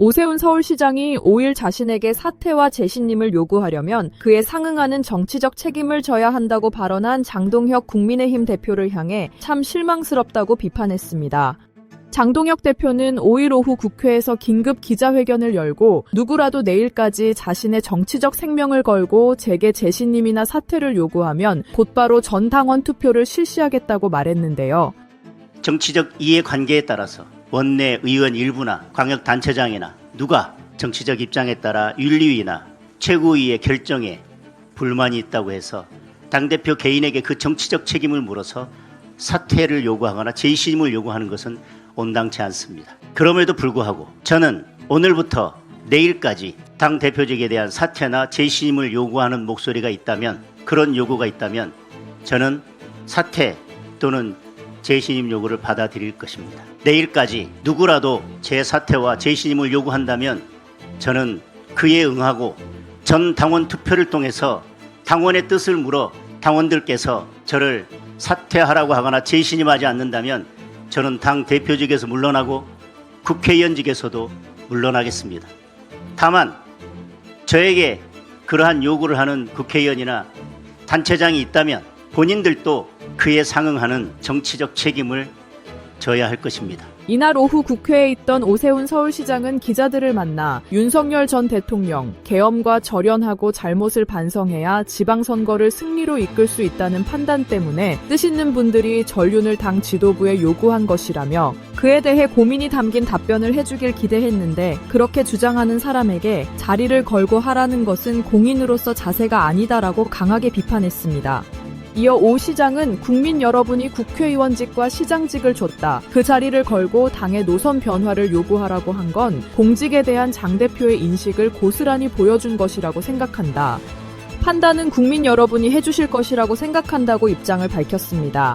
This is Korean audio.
오세훈 서울시장이 5일 자신에게 사퇴와 재신임을 요구하려면 그에 상응하는 정치적 책임을 져야 한다고 발언한 장동혁 국민의힘 대표를 향해 참 실망스럽다고 비판했습니다. 장동혁 대표는 5일 오후 국회에서 긴급 기자회견을 열고 누구라도 내일까지 자신의 정치적 생명을 걸고 제게 재신임이나 사퇴를 요구하면 곧바로 전 당원 투표를 실시하겠다고 말했는데요. 정치적 이해관계에 따라서 원내 의원 일부나 광역단체장이나 누가 정치적 입장에 따라 윤리위나 최고위의 결정에 불만이 있다고 해서 당대표 개인에게 그 정치적 책임을 물어서 사퇴를 요구하거나 재신임을 요구하는 것은 온당치 않습니다. 그럼에도 불구하고 저는 오늘부터 내일까지 당 대표직에 대한 사퇴나 재신임을 요구하는 목소리가 있다면 그런 요구가 있다면 저는 사퇴 또는 재신임 요구를 받아들일 것입니다. 내일까지 누구라도 제 사퇴와 재신임을 요구한다면 저는 그에 응하고 전 당원 투표를 통해서 당원의 뜻을 물어 당원들께서 저를 사퇴하라고 하거나 재신임하지 않는다면 저는 당 대표직에서 물러나고 국회의원직에서도 물러나겠습니다. 다만 저에게 그러한 요구를 하는 국회의원이나 단체장이 있다면 본인들도 그에 상응하는 정치적 책임을 져야 할 것입니다. 이날 오후 국회에 있던 오세훈 서울시장은 기자들을 만나 윤석열 전 대통령 계엄과 절연하고 잘못을 반성해야 지방선거를 승리로 이끌 수 있다는 판단 때문에 뜻 있는 분들이 전륜을 당 지도부에 요구한 것이라며 그에 대해 고민이 담긴 답변을 해주길 기대했는데 그렇게 주장하는 사람에게 자리를 걸고 하라는 것은 공인으로서 자세가 아니다라고 강하게 비판했습니다. 이어 오 시장은 국민 여러분이 국회의원직과 시장직을 줬다. 그 자리를 걸고 당의 노선 변화를 요구하라고 한 건 공직에 대한 장 대표의 인식을 고스란히 보여준 것이라고 생각한다. 판단은 국민 여러분이 해주실 것이라고 생각한다고 입장을 밝혔습니다.